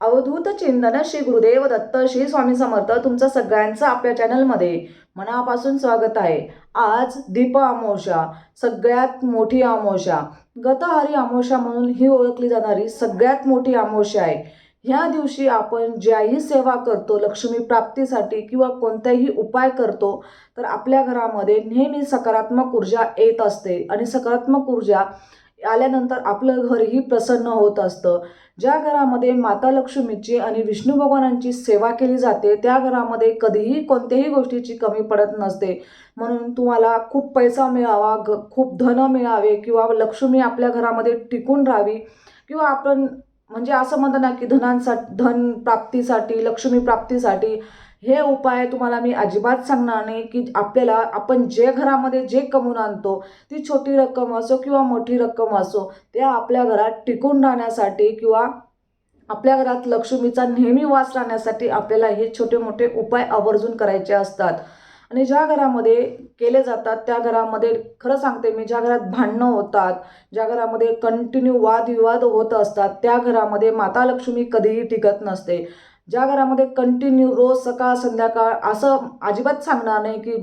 अवधूत चिंतन श्री गुरुदेव दत्त श्री स्वामी समर्थ तुमचं सगळ्यांचं आपल्या चॅनलमध्ये मनापासून स्वागत आहे. आज दीप अमावस्या सगळ्यात मोठी अमावस्या गतहारी अमावस्या म्हणून ही ओळखली जाणारी सगळ्यात मोठी अमावस्या आहे. ह्या दिवशी आपण ज्याही सेवा करतो लक्ष्मी प्राप्तीसाठी किंवा कोणताही उपाय करतो तर आपल्या घरामध्ये नेहमी सकारात्मक ऊर्जा येत असते. आणि सकारात्मक ऊर्जा आल्यानंतर आपलं घरही प्रसन्न होत असतं. ज्या घरामध्ये माता लक्ष्मीची आणि विष्णू भगवानांची सेवा केली जाते त्या घरामध्ये कधीही कोणत्याही गोष्टीची कमी पडत नसते. म्हणून तुम्हाला खूप पैसा मिळावा घ खूप धन मिळावे किंवा लक्ष्मी आपल्या घरामध्ये टिकून राहावी किंवा आपण म्हणजे असं म्हणतात ना की धनांसाठी धन प्राप्तीसाठी लक्ष्मी प्राप्तीसाठी हे उपाय तुम्हाला मी अजिबात सांगणार नाही की आपल्याला आपण जे घरामध्ये जे कमवून आणतो ती छोटी रक्कम असो किंवा मोठी रक्कम असो त्या आपल्या घरात टिकून राहण्यासाठी किंवा आपल्या घरात लक्ष्मीचा नेहमी वास राहण्यासाठी आपल्याला हे छोटे मोठे उपाय आवर्जून करायचे असतात. आणि ज्या घरामध्ये केले जातात त्या घरामध्ये खरं सांगते मी ज्या घरात भांडणं होतात ज्या घरामध्ये कंटिन्यू वादविवाद होत असतात त्या घरामध्ये माता लक्ष्मी कधीही टिकत नसते. ज्या घरामध्ये कंटिन्यू रोज सकाळ संध्याकाळ असं अजिबात सांगणार नाही की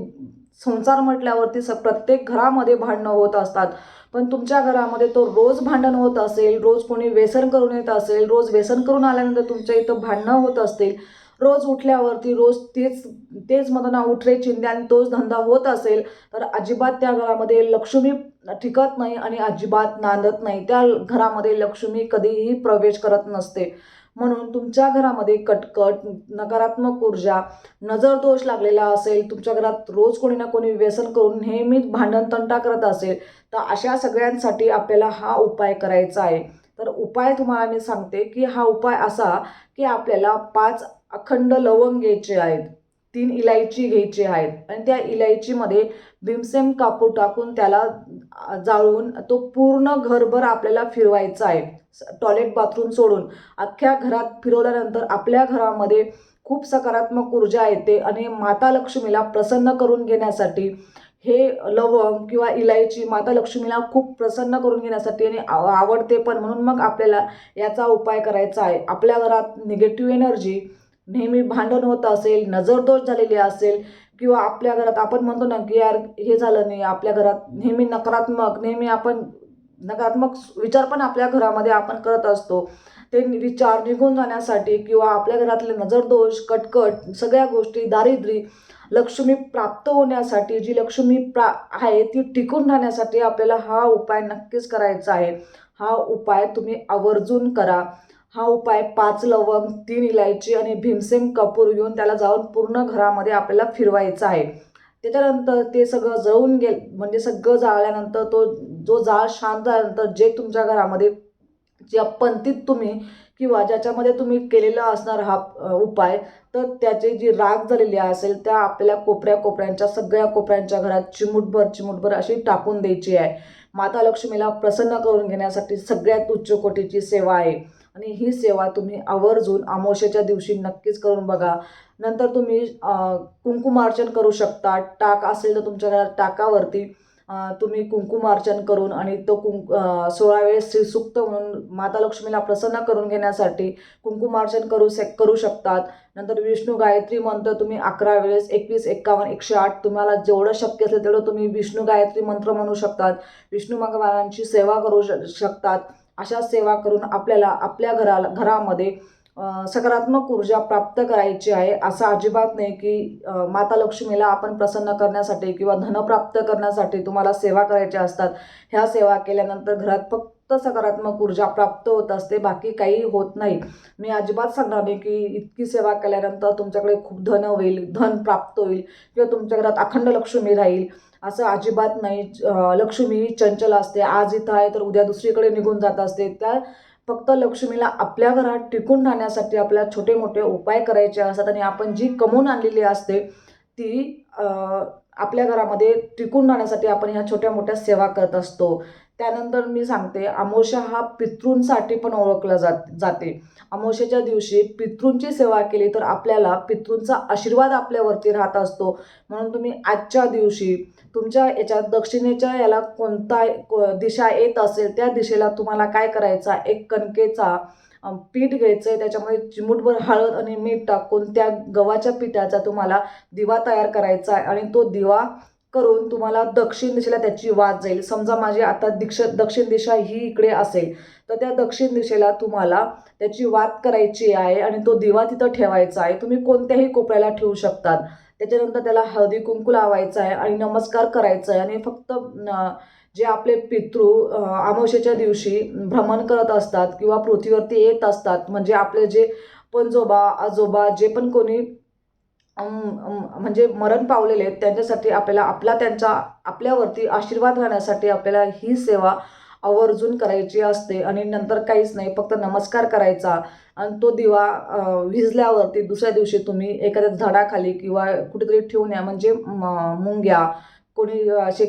संसार म्हटल्यावरती स प्रत्येक घरामध्ये भांडणं होत असतात. पण तुमच्या घरामध्ये तो रोज भांडण होत असेल रोज कोणी व्यसन करून येत असेल रोज व्यसन करून आल्यानंतर तुमच्या इथं भांडणं होत असतील रोज उठल्यावरती रोज तेच तेच म्हणतो उठरे चिंध्या आणि तोच धंदा होत असेल तर अजिबात त्या घरामध्ये लक्ष्मी टिकत नाही आणि अजिबात नांदत नाही. त्या घरामध्ये लक्ष्मी कधीही प्रवेश करत नसते. म्हणून तुमच्या घरामध्ये कटकट नकारात्मक ऊर्जा नजर दोष लागलेला असेल तुमच्या घरात रोज कोणी ना कोणी व्यसन करून नेहमीच भांडण तंटा करत असेल तर अशा सगळ्यांसाठी आपल्याला हा उपाय करायचा आहे. तर उपाय तुम्हाला मी सांगते की हा उपाय असा की आपल्याला पाच अखंड लवंग घ्यायचे आहेत. तीन इलायची घ्यायची आहेत. आणि त्या इलायचीमध्ये भीमसेम कापूर टाकून त्याला जाळून तो पूर्ण घरभर आपल्याला फिरवायचा आहे. टॉयलेट बाथरूम सोडून. अख्ख्या घरात फिरवल्यानंतर आपल्या घरामध्ये खूप सकारात्मक ऊर्जा येते आणि माता लक्ष्मीला प्रसन्न करून घेण्यासाठी हे लवंग किंवा इलायची माता लक्ष्मीला खूप प्रसन्न करून घेण्यासाठी आणि आव आवडते पण म्हणून मग आपल्याला याचा उपाय करायचा आहे. आपल्या घरात निगेटिव्ह एनर्जी नेहमी भांडण होत असेल नजरदोष झालेली असेल किंवा आपल्या घरात आपण म्हणतो ना की यार हे झालं नाही आपल्या घरात नेहमी नकारात्मक नेहमी आपण नकारात्मक विचार पण आपल्या घरामध्ये आपण करत असतो. ते विचार निघून जाण्यासाठी किंवा आपल्या घरातले नजरदोष कटकट सगळ्या गोष्टी दारिद्र्य लक्ष्मी प्राप्त होण्यासाठी जी लक्ष्मी प्रा आहे ती टिकून राहण्यासाठी आपल्याला हा उपाय नक्कीच करायचा आहे. हा उपाय तुम्ही आवर्जून करा. हा उपाय पाच लवंग तीन इलायची आणि भीमसेन कपूर घेऊन त्याला जाऊन पूर्ण घरामध्ये आपल्याला फिरवायचा आहे. त्याच्यानंतर ते सगळं जळून गेल म्हणजे सगळं जाळल्यानंतर तो जो जाळ शांत झाल्यानंतर जे तुमच्या घरामध्ये ज्या पंथीत तुम्ही किंवा ज्याच्यामध्ये तुम्ही केलेला असणार हा उपाय तर त्याची जी राग झालेली असेल त्या आपल्याला कोपऱ्या कोपऱ्यांच्या सगळ्या कोपऱ्यांच्या घरात चिमुटभर चिमुटभर अशी टाकून द्यायची आहे. माता लक्ष्मीला प्रसन्न करून घेण्यासाठी सगळ्यात उच्च कोटीची सेवा आहे. आणि ही सेवा तुम्ही आवर्जून अमावस्येच्या दिवशी नक्कीच करून बघा. नंतर तुम्ही कुंकुमार्चन करू शकता. टाक असेल तर तुमच्या घरात टाकावरती तुम्ही कुंकुमार्चन करून आणि तो कुंक सोळा वेळेस श्रीसुक्त म्हणून माता लक्ष्मीला प्रसन्न करून घेण्यासाठी कुंकुमार्चन करू शक करू शकतात. नंतर विष्णू गायत्री मंत्र तुम्ही अकरा वेळेस एकवीस एक्कावन्न एकशे आठ तुम्हाला जेवढं शक्य असेल तेवढं तुम्ही विष्णू गायत्री मंत्र म्हणू शकतात. विष्णू भगवानांची सेवा करू श शकतात. अशा सेवा करून आपल्याला आपल्या घराला घरामध्ये सकारात्मक ऊर्जा प्राप्त करायची आहे असं अजिबात नाही की माता लक्ष्मीला आपण प्रसन्न करण्यासाठी किंवा धन प्राप्त करण्यासाठी तुम्हाला सेवा करायच्या असतात. ह्या सेवा केल्यानंतर घरात फक्त सकारात्मक ऊर्जा प्राप्त होत असते बाकी काही होत नाही. मी अजिबात सांगणार नाही की इतकी सेवा केल्यानंतर तुमच्याकडे खूप धन होईल धन प्राप्त होईल किंवा तुमच्या घरात अखंड लक्ष्मी राहील. असं अजिबात नाही. लक्ष्मी चंचल असते. आज इथं आहे तर उद्या दुसरीकडे निघून जात असते. त्या फक्त लक्ष्मीला आपल्या घरात टिकून राहण्यासाठी आपल्याला छोटे मोठे उपाय करायचे असतात आणि आपण जी कमवून आणलेली असते ती आपल्या घरामध्ये टिकून राहण्यासाठी आपण ह्या छोट्या मोठ्या सेवा करत असतो. त्यानंतर मी सांगते अमोशा हा पितृंसाठी पण ओळखला जात जाते. अमोशाच्या दिवशी पितृंची सेवा केली तर आपल्याला पितृंचा आशीर्वाद आपल्यावरती राहत असतो. म्हणून तुम्ही आजच्या दिवशी तुमच्या याच्या दक्षिणेच्या याला कोणता दिशा येत असेल त्या दिशेला तुम्हाला काय करायचा एक कणकेचा पीठ घ्यायचं आहे त्याच्यामध्ये चिमूटभर हळद आणि मीठ टाकून त्या गव्हाच्या पिठाचा तुम्हाला दिवा तयार करायचा आहे आणि तो दिवा करून तुम्हाला दक्षिण दिशेला त्याची वाद जाईल. समजा माझी आता दिक्ष दक्षिण दिशा ही इकडे असेल तर त्या दक्षिण दिशेला तुम्हाला त्याची वाद करायची आहे आणि तो दिवा तिथं ठेवायचा आहे. तुम्ही कोणत्याही कोपऱ्याला ठेवू शकतात. त्याच्यानंतर त्याला हळदी कुंकू लावायचा आहे आणि नमस्कार करायचा आहे. आणि फक्त जे आपले पितृ अं, दिवशी भ्रमण करत असतात किंवा पृथ्वीवरती येत असतात म्हणजे आपले जे पणजोबा आजोबा जे पण कोणी म्हणजे मरण पावलेले आहेत. त्यांच्यासाठी आपल्याला आपला त्यांचा आपल्यावरती आशीर्वाद राहण्यासाठी आपल्याला ही सेवा आवर्जून करायची असते. आणि नंतर काहीच नाही फक्त नमस्कार करायचा. आणि तो दिवा विजल्यावरती विझल्यावरती दुसऱ्या दिवशी तुम्ही एखाद्या झाडाखाली किंवा कुठेतरी ठेवून या. म्हणजे म- मुंग्या कोणी असे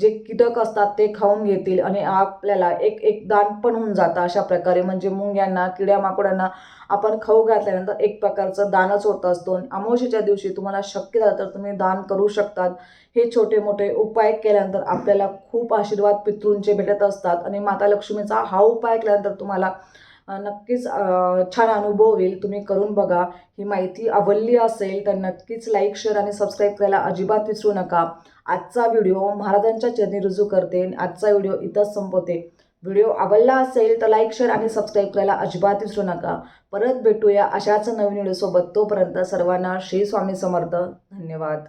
जे कीटक असतात ते खाऊन घेतील आणि आपल्याला एक एक दान पण होऊन जातं अशा प्रकारे. म्हणजे मुंग्यांना किड्या माकोड्यांना आपण खाऊ घातल्यानंतर एक प्रकारचं दानच होत असतो. अमावशीच्या दिवशी तुम्हाला शक्य झालं तर तुम्ही दान करू शकतात. हे छोटे मोठे उपाय केल्यानंतर आपल्याला खूप आशीर्वाद पितृंचे भेटत असतात. आणि माता लक्ष्मीचा हा उपाय केल्यानंतर तुम्हाला नक्कीच छान अनुभव होईल तुम्ही करून बघा. ही माहिती आवडली असेल तर नक्कीच लाईक शेअर आणि सबस्क्राईब करायला अजिबात विसरू नका. आजचा व्हिडिओ महाराजांच्या चरणी रुजू करते आजचा व्हिडिओ इथंच संपवते. व्हिडिओ आवडला असेल तर लाईक शेअर आणि सबस्क्राईब करायला अजिबात विसरू नका. परत भेटूया अशाच नवीन व्हिडिओसोबत. तोपर्यंत सर्वांना श्री स्वामी समर्थ. धन्यवाद.